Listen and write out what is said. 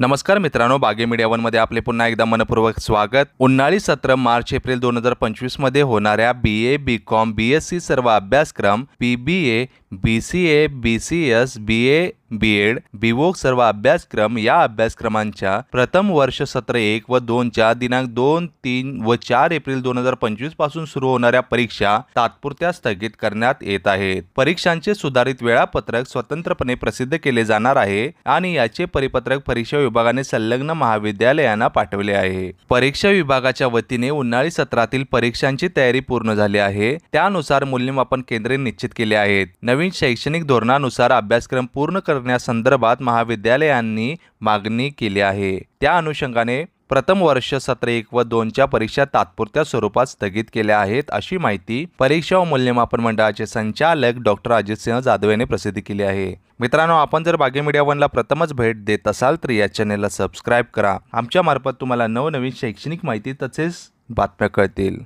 नमस्कार मित्रांनो बागे मीडिया मध्ये आपले पुन्हा एकदा मनपूर्वक स्वागत. उन्हाळी सत्र मार्च एप्रिल दोन हजार पंचवीसमध्ये होणाऱ्या B A B com B S C सर्व अभ्यासक्रम P B A B C A B C S B A B ed B voc सर्व अभ्यासक्रम या अभ्यासक्रमांच्या प्रथम वर्ष सत्र एक व दोनच्या दिनांक दोन तीन व चार एप्रिल दोन हजार पंचवीसपासून सुरू होणाऱ्या परीक्षा तात्पुरत्या स्थगित करण्यात येत आहेत. परीक्षांचे सुधारित वेळापत्रक स्वतंत्रपणे प्रसिद्ध केले जाणार आहे आणि याचे परिपत्रक परीक्षा विभागाने संलग्न महाविद्यालयांना पाठवले आहे. परीक्षा विभागाच्या वतीने उन्हाळी सत्रातील परीक्षांची तयारी पूर्ण झाली आहे. त्यानुसार मूल्यमापन केंद्रे निश्चित केले आहेत. नवीन शैक्षणिक धोरणानुसार अभ्यासक्रम पूर्ण करण्यासंदर्भात महाविद्यालयांनी मागणी केली आहे. त्या अनुषंगाने प्रथम वर्ष सत्र एक व दोनच्या परीक्षा तात्पुरत्या स्वरूपात स्थगित केल्या आहेत अशी माहिती परीक्षा व मूल्यमापन मंडळाचे संचालक डॉक्टर अजित सिंह जाधव यांनी प्रसिद्ध केली आहे. मित्रांनो आपण जर बागे मीडिया वनला प्रथमच भेट देत असाल तर या चॅनेलला सबस्क्राईब करा. आमच्या मार्फत तुम्हाला नवनवीन शैक्षणिक माहिती तसेच बातम्या कळतील.